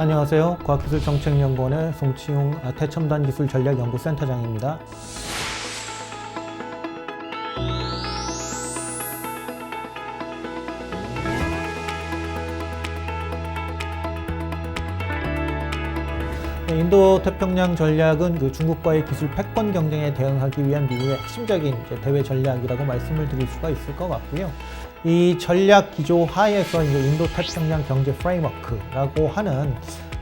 안녕하세요. 과학기술정책연구원의 송치용 아, 태첨단 기술 전략 연구센터장입니다. 네, 인도 태평양 전략은 그 중국과의 기술 패권 경쟁에 대응하기 위한 미국의 핵심적인 대외 전략이라고 말씀을 드릴 수가 있을 것 같고요. 이 전략 기조 하에서 이제 인도 태평양 경제 프레임워크라고 하는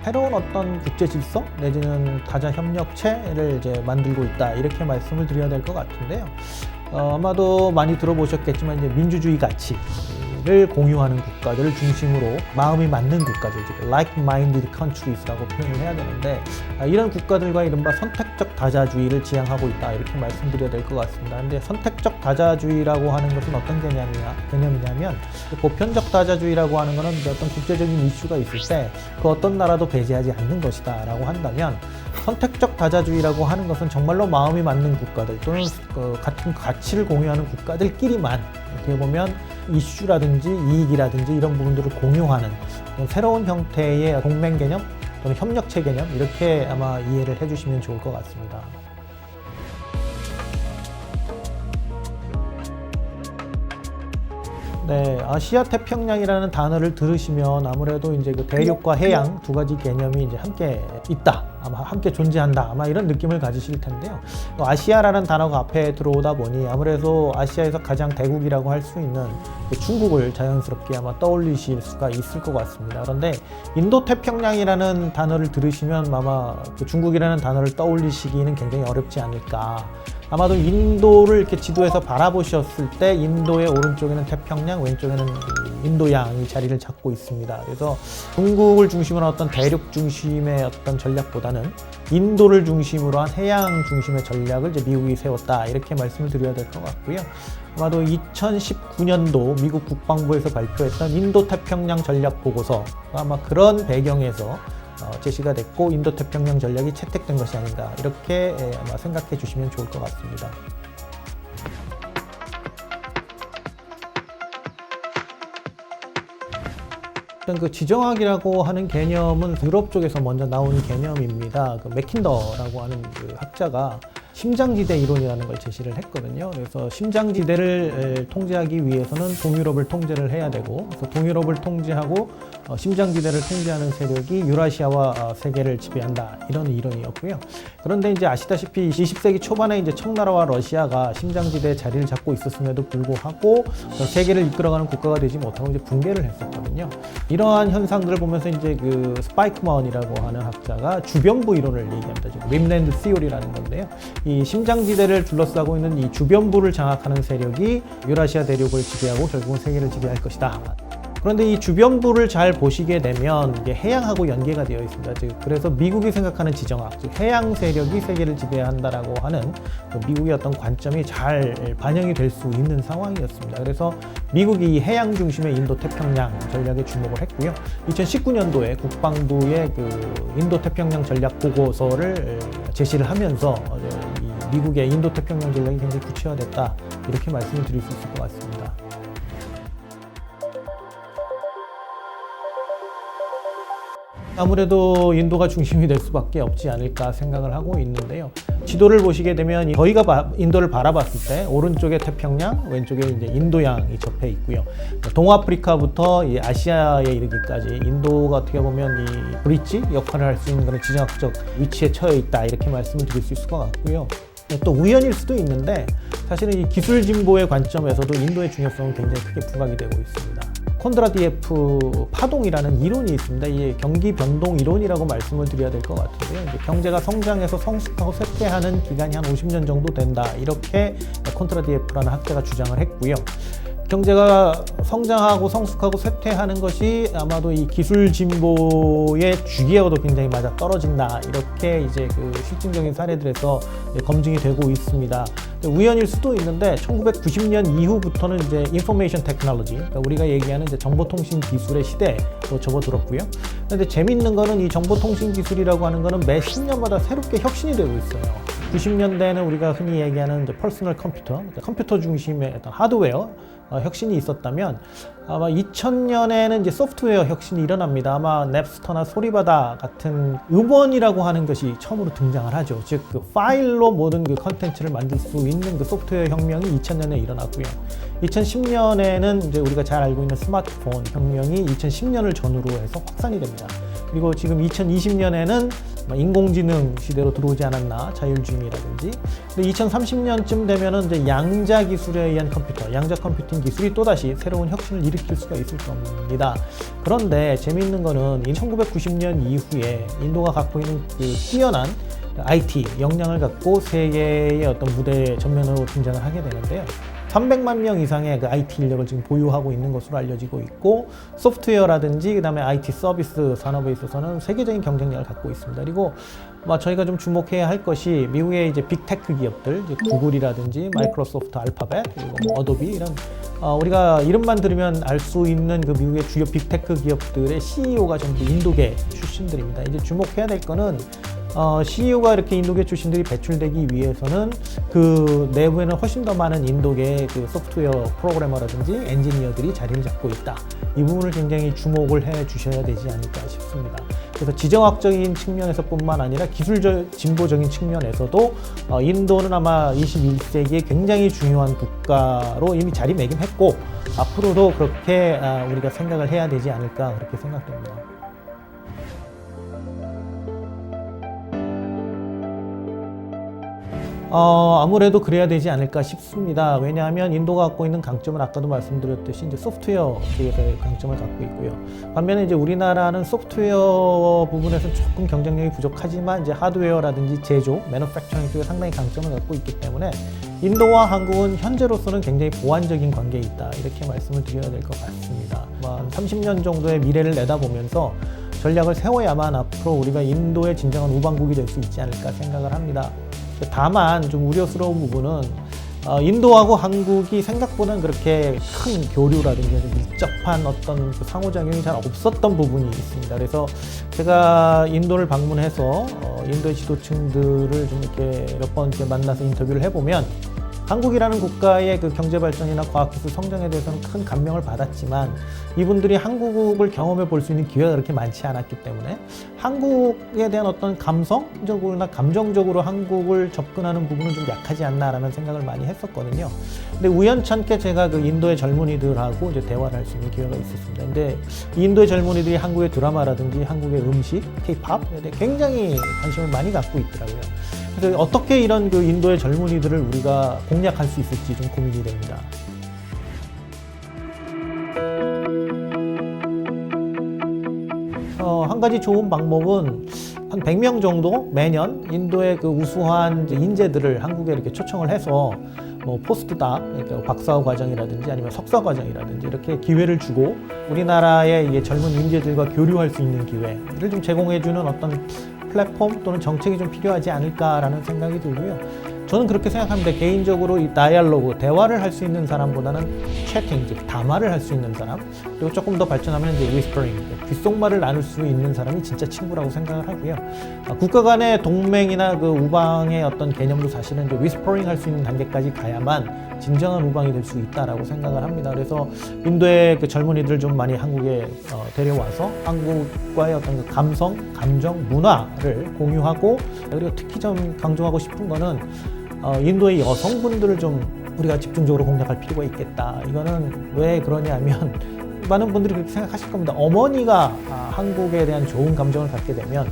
새로운 어떤 국제 질서 내지는 다자 협력체를 이제 만들고 있다 이렇게 말씀을 드려야 될 것 같은데요. 어, 아마도 많이 들어보셨겠지만 이제 민주주의 가치 를 공유하는 국가들을 중심으로 마음이 맞는 국가들, 즉 like-minded countries라고 표현을 해야 되는데 아, 이런 국가들과 이른바 선택적 다자주의를 지향하고 있다 이렇게 말씀드려야 될 것 같습니다. 근데 선택적 다자주의라고 하는 것은 어떤 개념이냐, 개념이냐면 보편적 다자주의라고 하는 것은 어떤 국제적인 이슈가 있을 때 그 어떤 나라도 배제하지 않는 것이다라고 한다면 선택적 다자주의라고 하는 것은 정말로 마음이 맞는 국가들 또는 그 같은 가치를 공유하는 국가들끼리만 어떻게 보면 이슈라든지 이익이라든지 이런 부분들을 공유하는 새로운 형태의 동맹 개념 또는 협력체 개념 이렇게 아마 이해를 해주시면 좋을 것 같습니다. 네, 아시아 태평양이라는 단어를 들으시면 아무래도 이제 그 대륙과 해양 두 가지 개념이 이제 함께 있다, 아마 함께 존재한다, 아마 이런 느낌을 가지실 텐데요. 또 아시아라는 단어가 앞에 들어오다 보니 아무래도 아시아에서 가장 대국이라고 할 수 있는 그 중국을 자연스럽게 아마 떠올리실 수가 있을 것 같습니다. 그런데 인도 태평양이라는 단어를 들으시면 아마 그 중국이라는 단어를 떠올리시기는 굉장히 어렵지 않을까. 아마도 인도를 이렇게 지도에서 바라보셨을 때 인도의 오른쪽에는 태평양, 왼쪽에는 이 인도양이 자리를 잡고 있습니다. 그래서 중국을 중심으로 한 어떤 대륙 중심의 어떤 전략보다는 인도를 중심으로 한 해양 중심의 전략을 이제 미국이 세웠다 이렇게 말씀을 드려야 될 것 같고요. 아마도 2019년도 미국 국방부에서 발표했던 인도 태평양 전략 보고서 아마 그런 배경에서 어, 제시가 됐고 인도 태평양 전략이 채택된 것이 아닌가 이렇게 예, 아마 생각해 주시면 좋을 것 같습니다. 일단 그 지정학이라고 하는 개념은 유럽 쪽에서 먼저 나온 개념입니다. 그 맥킨더라고 하는 그 학자가 심장지대 이론이라는 걸 제시를 했거든요. 그래서 심장지대를 에, 통제하기 위해서는 동유럽을 통제를 해야 되고, 그래서 동유럽을 통제하고 어, 심장지대를 통제하는 세력이 유라시아와 어, 세계를 지배한다 이런 이론이었고요. 그런데 이제 아시다시피 20세기 초반에 이제 청나라와 러시아가 심장지대에 자리를 잡고 있었음에도 불구하고 어, 세계를 이끌어가는 국가가 되지 못하고 이제 붕괴를 했었거든요. 이러한 현상들을 보면서 이제 그 스파이크먼이라고 하는 학자가 주변부 이론을 얘기합니다. 림랜드 시오리라는 건데요. 이 심장지대를 둘러싸고 있는 이 주변부를 장악하는 세력이 유라시아 대륙을 지배하고 결국은 세계를 지배할 것이다. 그런데 이 주변부를 잘 보시게 되면 이게 해양하고 연계가 되어 있습니다. 즉 그래서 미국이 생각하는 지정학, 즉 해양 세력이 세계를 지배한다라고 하는 그 미국의 어떤 관점이 잘 반영이 될 수 있는 상황이었습니다. 그래서 미국이 이 해양 중심의 인도 태평양 전략에 주목을 했고요. 2019년도에 국방부의 그 인도 태평양 전략 보고서를 제시를 하면서 이 미국의 인도 태평양 전략이 굉장히 구체화됐다 이렇게 말씀을 드릴 수 있을 것 같습니다. 아무래도 인도가 중심이 될 수밖에 없지 않을까 생각을 하고 있는데요. 지도를 보시게 되면 저희가 바- 인도를 바라봤을 때 오른쪽에 태평양, 왼쪽에 이제 인도양이 접해 있고요. 동아프리카부터 이 아시아에 이르기까지 인도가 어떻게 보면 이 브릿지 역할을 할 수 있는 그런 지정학적 위치에 처해 있다 이렇게 말씀을 드릴 수 있을 것 같고요. 또 우연일 수도 있는데 사실은 이 기술 진보의 관점에서도 인도의 중요성은 굉장히 크게 부각이 되고 있습니다. 콘드라디에프 파동이라는 이론이 있습니다. 이 경기 변동 이론이라고 말씀을 드려야 될 것 같은데요. 경제가 성장해서 성숙하고 쇠퇴하는 기간이 한 50년 정도 된다. 이렇게 콘트라디에프라는 학자가 주장을 했고요. 경제가 성장하고 성숙하고 쇠퇴하는 것이 아마도 이 기술 진보의 주기하고도 굉장히 맞아 떨어진다 이렇게 이제 그 실증적인 사례들에서 검증이 되고 있습니다. 우연일 수도 있는데 1990년 이후부터는 이제 인포메이션 테크놀로지 그러니까 우리가 얘기하는 이제 정보통신 기술의 시대로 접어들었고요. 그런데 재밌는 거는 이 정보통신 기술이라고 하는 거는 매 10년마다 새롭게 혁신이 되고 있어요. 90년대에는 우리가 흔히 얘기하는 이제 퍼스널 컴퓨터, 그러니까 컴퓨터 중심의 어떤 하드웨어 어, 혁신이 있었다면 아마 2000년에는 이제 소프트웨어 혁신이 일어납니다. 아마 넵스터나 소리바다 같은 음원이라고 하는 것이 처음으로 등장을 하죠. 즉 그 파일로 모든 그 컨텐츠를 만들 수 있는 그 소프트웨어 혁명이 2000년에 일어났고요. 2010년에는 이제 우리가 잘 알고 있는 스마트폰 혁명이 2010년을 전후로 해서 확산이 됩니다. 그리고 지금 2020년에는 인공지능 시대로 들어오지 않았나 자율주행이라든지 근데 2030년쯤 되면은 이제 양자 기술에 의한 컴퓨터, 양자 컴퓨팅 기술이 또다시 새로운 혁신을 일으킬 수가 있을 겁니다. 그런데 재미있는 거는 1990년 이후에 인도가 갖고 있는 그 뛰어난 IT 역량을 갖고 세계의 어떤 무대 전면으로 등장을 하게 되는데요. 300만 명 이상의 그 IT 인력을 지금 보유하고 있는 것으로 알려지고 있고 소프트웨어라든지 그다음에 IT 서비스 산업에 있어서는 세계적인 경쟁력을 갖고 있습니다. 그리고 뭐 저희가 좀 주목해야 할 것이 미국의 이제 빅테크 기업들, 이제 구글이라든지 마이크로소프트, 알파벳 그리고 뭐 어도비 이런 어, 우리가 이름만 들으면 알 수 있는 그 미국의 주요 빅테크 기업들의 CEO가 전부 인도계 출신들입니다. 이제 주목해야 될 거는 어, CEO가 이렇게 인도계 출신들이 배출되기 위해서는 그 내부에는 훨씬 더 많은 인도계 그 소프트웨어 프로그래머라든지 엔지니어들이 자리를 잡고 있다. 이 부분을 굉장히 주목을 해 주셔야 되지 않을까 싶습니다. 그래서 지정학적인 측면에서뿐만 아니라 기술적 진보적인 측면에서도 어, 인도는 아마 21세기에 굉장히 중요한 국가로 이미 자리매김했고 앞으로도 그렇게 아, 우리가 생각을 해야 되지 않을까 그렇게 생각됩니다. 어, 아무래도 그래야 되지 않을까 싶습니다. 왜냐하면 인도가 갖고 있는 강점은 아까도 말씀드렸듯이 이제 소프트웨어 쪽에서의 강점을 갖고 있고요. 반면에 이제 우리나라는 소프트웨어 부분에서 조금 경쟁력이 부족하지만 이제 하드웨어라든지 제조, 매너팩처링 쪽에 상당히 강점을 갖고 있기 때문에 인도와 한국은 현재로서는 굉장히 보완적인 관계에 있다. 이렇게 말씀을 드려야 될 것 같습니다. 뭐한 30년 정도의 미래를 내다보면서 전략을 세워야만 앞으로 우리가 인도의 진정한 우방국이 될 수 있지 않을까 생각을 합니다. 다만 좀 우려스러운 부분은 어, 인도하고 한국이 생각보다는 그렇게 큰 교류라든지 좀 밀접한 어떤 그 상호작용이 잘 없었던 부분이 있습니다. 그래서 제가 인도를 방문해서 어, 인도의 지도층들을 좀 이렇게 몇 번 만나서 인터뷰를 해보면 한국이라는 국가의 그 경제 발전이나 과학기술 성장에 대해서는 큰 감명을 받았지만 이분들이 한국을 경험해 볼 수 있는 기회가 그렇게 많지 않았기 때문에 한국에 대한 어떤 감성적으로나 감정적으로 한국을 접근하는 부분은 좀 약하지 않나라는 생각을 많이 했었거든요. 근데 우연찮게 제가 그 인도의 젊은이들하고 이제 대화를 할 수 있는 기회가 있었습니다. 근데 이 인도의 젊은이들이 한국의 드라마라든지 한국의 음식, K-팝에 대해 굉장히 관심을 많이 갖고 있더라고요. 그래서 어떻게 이런 그 인도의 젊은이들을 우리가 공략할 수 있을지 좀 고민이 됩니다. 어, 한 가지 좋은 방법은 한 100명 정도 매년 인도의 그 우수한 인재들을 한국에 이렇게 초청을 해서 뭐 포스트닥, 그러니까 박사후 과정이라든지 아니면 석사 과정이라든지 이렇게 기회를 주고 우리나라의 이게 젊은 인재들과 교류할 수 있는 기회를 좀 제공해주는 어떤 플랫폼 또는 정책이 좀 필요하지 않을까라는 생각이 들고요. 저는 그렇게 생각합니다. 개인적으로 이 다이알로그, 대화를 할 수 있는 사람보다는 채팅, 즉 담화를 할 수 있는 사람, 그리고 조금 더 발전하면 이제 위스퍼링, 귓속말을 나눌 수 있는 사람이 진짜 친구라고 생각을 하고요. 아, 국가 간의 동맹이나 그 우방의 어떤 개념도 사실은 이제 위스퍼링 할 수 있는 단계까지 가야만 진정한 우방이 될 수 있다라고 생각을 합니다. 그래서 인도의 그 젊은이들 좀 많이 한국에 어, 데려와서 한국과의 어떤 그 감성, 감정, 문화를 공유하고 그리고 특히 좀 강조하고 싶은 거는 어, 인도의 여성분들을 좀 우리가 집중적으로 공략할 필요가 있겠다. 이거는 왜 그러냐면 많은 분들이 그렇게 생각하실 겁니다. 어머니가 아, 한국에 대한 좋은 감정을 갖게 되면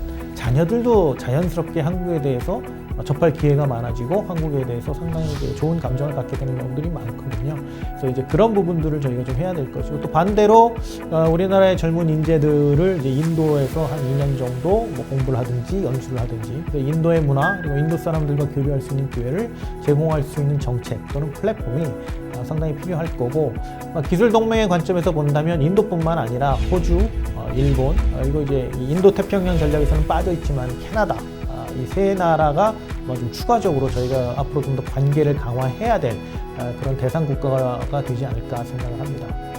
자녀들도 자연스럽게 한국에 대해서 접할 기회가 많아지고 한국에 대해서 상당히 좋은 감정을 갖게 되는 경우들이 많거든요. 그래서 이제 그런 부분들을 저희가 좀 해야 될 것이고 또 반대로 어, 우리나라의 젊은 인재들을 이제 인도에서 한 2년 정도 뭐 공부를 하든지 연수를 하든지 그 인도의 문화 그리고 인도 사람들과 교류할 수 있는 기회를 제공할 수 있는 정책 또는 플랫폼이 어, 상당히 필요할 거고 어, 기술 동맹의 관점에서 본다면 인도뿐만 아니라 호주, 어, 일본 어, 그리고 이제 이 인도 태평양 전략에서는 빠져 있지만 캐나다 이 세 나라가 뭐좀 추가적으로 저희가 앞으로 좀 더 관계를 강화해야 될 아, 그런 대상 국가가 되지 않을까 생각을 합니다.